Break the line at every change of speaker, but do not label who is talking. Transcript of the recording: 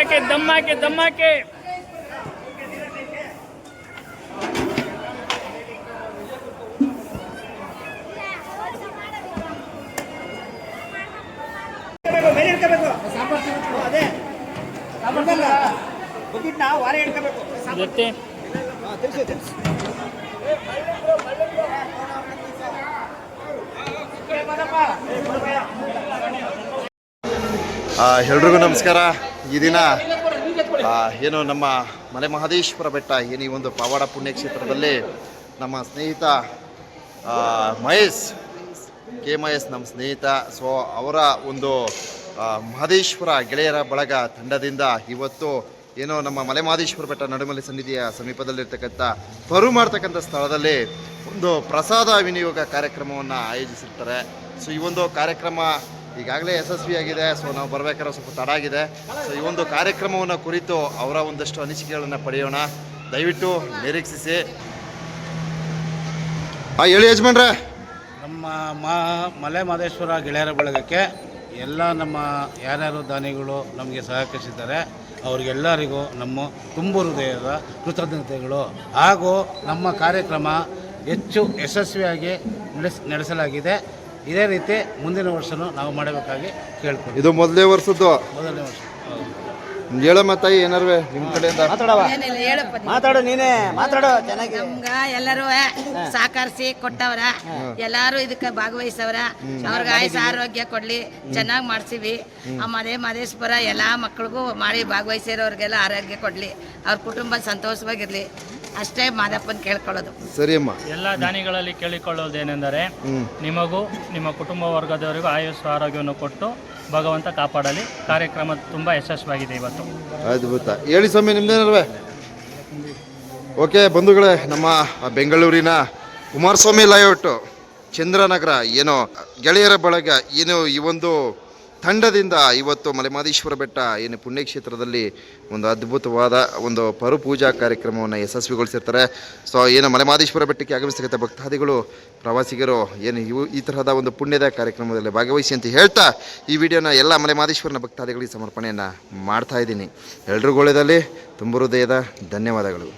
ಹಾಕಿ ದಮ್ ಹಾಕಿ ದಮ್ ಹಾಕಿ.
ಮೇಲೆ ಇಟ್ಕೋಬೇಕು ಅದೇ ಬುಕ್ಕಿಟ್ನ ವಾರ ಇಟ್ಕೋಬೇಕು
ಜೊತೆ
ತಿಳಿಸು ತಿಳಿಸು
ಆ, ಎಲ್ರಿಗೂ ನಮಸ್ಕಾರ. ಈ ದಿನ ಏನು ನಮ್ಮ ಮಲೆ ಮಹದೇಶ್ವರ ಬೆಟ್ಟ ಏನು ಈ ಒಂದು ಪವಾಡ ಪುಣ್ಯಕ್ಷೇತ್ರದಲ್ಲಿ ನಮ್ಮ ಸ್ನೇಹಿತ ಮಹೇಶ್ ಕೆ ಮಹೇಶ್ ನಮ್ಮ ಸ್ನೇಹಿತ. ಸೊ ಅವರ ಒಂದು ಮಹದೇಶ್ವರ ಗೆಳೆಯರ ಬಳಗ ತಂಡದಿಂದ ಇವತ್ತು ಏನು ನಮ್ಮ ಮಲೆ ಮಹದೇಶ್ವರ ಬೆಟ್ಟ ನಡುಮಲೆ ಸನ್ನಿಧಿಯ ಸಮೀಪದಲ್ಲಿರ್ತಕ್ಕಂಥ ಪರು ಮಾಡ್ತಕ್ಕಂಥ ಸ್ಥಳದಲ್ಲಿ ಒಂದು ಪ್ರಸಾದ ವಿನಿಯೋಗ ಕಾರ್ಯಕ್ರಮವನ್ನು ಆಯೋಜಿಸಿರ್ತಾರೆ. ಸೊ ಈ ಒಂದು ಕಾರ್ಯಕ್ರಮ ಈಗಾಗಲೇ ಯಶಸ್ವಿಯಾಗಿದೆ ಸೊ ನಾವು ಬರಬೇಕಾದ್ರೆ ಸ್ವಲ್ಪ ತಡ ಆಗಿದೆ ಸೊ ಈ ಒಂದು ಕಾರ್ಯಕ್ರಮವನ್ನು ಕುರಿತು ಅವರ ಒಂದಷ್ಟು ಅನಿಸಿಕೆಗಳನ್ನು ಪಡೆಯೋಣ. ದಯವಿಟ್ಟು ನಿರೀಕ್ಷಿಸಿ. ಆ, ಹೇಳಿ ಯಜಮಾನ್ರೆ.
ನಮ್ಮ ಮಾ, ಮಲೆ ಮಹದೇಶ್ವರ ಗೆಳೆಯರ ಬಳಗಕ್ಕೆ ಎಲ್ಲ ನಮ್ಮ ಯಾರ್ಯಾರು ದಾನಿಗಳು ನಮಗೆ ಸಹಕರಿಸಿದ್ದಾರೆ, ಅವ್ರಿಗೆಲ್ಲರಿಗೂ ನಮ್ಮ ತುಂಬು ಹೃದಯದ ಕೃತಜ್ಞತೆಗಳು. ಹಾಗೂ ನಮ್ಮ ಕಾರ್ಯಕ್ರಮ ಹೆಚ್ಚು ಯಶಸ್ವಿಯಾಗಿ ನಡೆಸ್, ನಡೆಸಲಾಗಿದೆ. ಇದೇ ರೀತಿ ಮುಂದಿನ ವರ್ಷನೂ ನಾವು ಮಾಡಬೇಕಾಗಿ ಕೇಳ್ಕೊಂಡು
ಇದು ಮೊದಲೇ ವರ್ಷದ್ದು?
ಮೊದಲನೇ ವರ್ಷ.
ಹೇಳಮ್ಮ ತಾಯಿ ಏನಾರ್ವೆ ನಿಮ್ಮ ಕಡೆಯಿಂದ?
ಏನಿಲ್ಲ ಹೇಳಪ್ಪ ನೀನು.
ಮಾತಾಡು ನೀನೇ ಮಾತಾಡು ಚೆನ್ನಾಗಿ.
ನಮ್ಗ ಎಲ್ಲರೂ ಸಹಕರಿಸಿ ಕೊಟ್ಟವ್ರ ಎಲ್ಲಾರು ಇದಕ್ಕೆ ಭಾಗವಹಿಸವ್ರ. ಅವ್ರ ಆಯುಸ್ ಆರೋಗ್ಯ ಕೊಡ್ಲಿ ಚೆನ್ನಾಗಿ ಮಾಡ್ಸಿವಿ. ಆ ಮದೇ ಮಹದೇಶ್ವರ ಎಲ್ಲಾ ಮಕ್ಳಿಗೂ ಮಾಡಿ ಭಾಗವಹಿಸಿರೋರ್ಗೆಲ್ಲ ಆರೋಗ್ಯ ಕೊಡ್ಲಿ. ಅವ್ರ ಕುಟುಂಬ ಸಂತೋಷವಾಗಿರ್ಲಿ. ಅಷ್ಟೇ ಮಾದಪ್ಪನ್ ಕೇಳ್ಕೊಳ್ಳೋದು.
ಸರಿ ಅಮ್ಮ.
ಎಲ್ಲ ದಾನಿಗಳಲ್ಲಿ ಕೇಳಿಕೊಳ್ಳುವುದೇನೆಂದರೆ
ಹ್ಮ್.
ನಿಮಗೂ ನಿಮ್ಮ ಕುಟುಂಬ ವರ್ಗದವರಿಗೂ ಆಯುಷ್ ಆರೋಗ್ಯವನ್ನು ಕೊಟ್ಟು ಭಗವಂತ ಕಾಪಾಡಲಿ. ಕಾರ್ಯಕ್ರಮ ತುಂಬ ಯಶಸ್ವಿಯಾಗಿದೆ ಇವತ್ತು.
ಅದ್ಭುತ. ಹೇಳಿ ಸ್ವಾಮಿ ನಿಮ್ದೇನಲ್ವೇ ಓಕೆ ಬಂಧುಗಳೇ ನಮ್ಮ ಬೆಂಗಳೂರಿನ ಕುಮಾರಸ್ವಾಮಿ ಲೇಔಟು ಚಂದ್ರನಗರ ಏನೋ ಗೆಳೆಯರ ಬಳಗ ಏನು ಈ ಒಂದು ತಂಡದಿಂದ ಇವತ್ತು ಮಲೆಮಾದೇಶ್ವರ ಬೆಟ್ಟ ಏನು ಪುಣ್ಯಕ್ಷೇತ್ರದಲ್ಲಿ ಒಂದು ಅದ್ಭುತವಾದ ಒಂದು ಪರು ಪೂಜಾ ಕಾರ್ಯಕ್ರಮವನ್ನು ಯಶಸ್ವಿಗೊಳಿಸಿರ್ತಾರೆ. ಸೊ ಏನು ಮಲೆಮಾದೇಶ್ವರ ಬೆಟ್ಟಕ್ಕೆ ಆಗಮಿಸ್ತಕ್ಕಂಥ ಭಕ್ತಾದಿಗಳು, ಪ್ರವಾಸಿಗರು, ಏನು ಇವು ಈ ತರಹದ ಒಂದು ಪುಣ್ಯದ ಕಾರ್ಯಕ್ರಮದಲ್ಲಿ ಭಾಗವಹಿಸಿ ಅಂತ ಹೇಳ್ತಾ ಈ ವಿಡಿಯೋನ ಎಲ್ಲ ಮಲೆಮಾದೇಶ್ವರನ ಭಕ್ತಾದಿಗಳಿಗೆ ಸಮರ್ಪಣೆಯನ್ನು ಮಾಡ್ತಾ ಇದ್ದೀನಿ. ಎಲ್ರಿಗೂ ಒಳ್ಳೆಯದಲ್ಲಿ ತುಂಬ ಹೃದಯದ ಧನ್ಯವಾದಗಳು.